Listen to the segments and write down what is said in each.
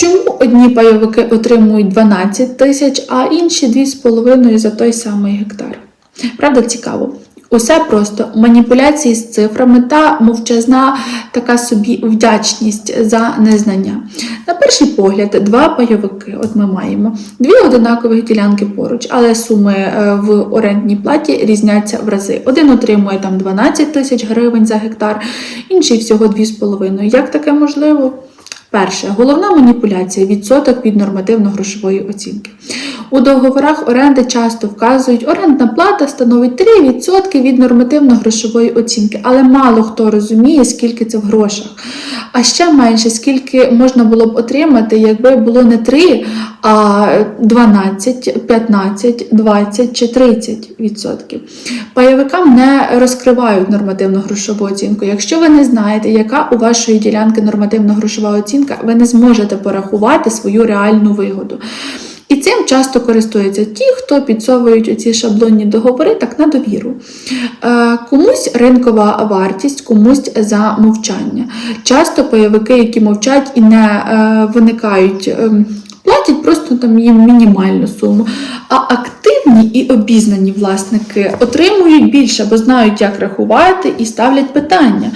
чому одні пайовики отримують 12 тисяч, а інші 2,5 за той самий гектар? Правда, цікаво. Усе просто маніпуляції з цифрами та мовчазна така собі вдячність за незнання. На перший погляд, два пайовики. От ми маємо дві одинакові ділянки поруч, але суми е, в орендній платі різняться в рази. Один отримує там 12 тисяч гривень за гектар, інший всього 2,5. Як таке можливо? Перше, головна маніпуляція відсоток від нормативно-грошової оцінки. У договорах оренди часто вказують, орендна плата становить 3% від нормативно-грошової оцінки, але мало хто розуміє, скільки це в грошах. А ще менше, скільки можна було б отримати, якби було не 3, а 12, 15, 20 чи 30 відсотків. Пайовикам не розкривають нормативно-грошову оцінку. Якщо ви не знаєте, яка у вашої ділянки нормативно-грошова оцінка, ви не зможете порахувати свою реальну вигоду. І цим часто користуються ті, хто підсовують оці шаблонні договори так на довіру. Е, комусь ринкова вартість, комусь за мовчання. Часто пайовики, які мовчать і не е, виникають. е, Платять просто там їм мінімальну суму. А активні і обізнані власники отримують більше, бо знають, як рахувати і ставлять питання.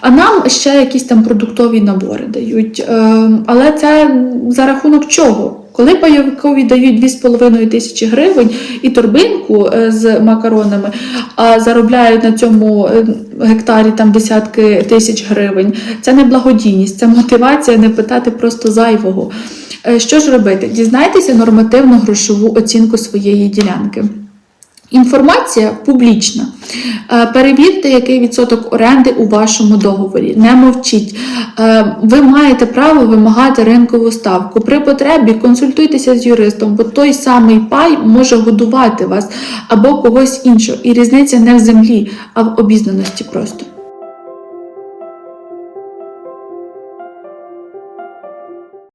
А нам ще якісь там продуктові набори дають. Е, Але це за рахунок чого? Коли пайовикові дають 2,5 тисячі гривень і торбинку е, з макаронами, а заробляють на цьому е, гектарі там десятки тисяч гривень, це не благодійність, це мотивація не питати просто зайвого. Е, Що ж робити? Дізнайтеся нормативну грошову оцінку своєї ділянки. Інформація публічна. Е, Перевірте, який відсоток оренди у вашому договорі. Не мовчіть. Е, Ви маєте право вимагати ринкову ставку. При потребі консультуйтеся з юристом, бо той самий пай може годувати вас або когось іншого. І різниця не в землі, а в обізнаності просто.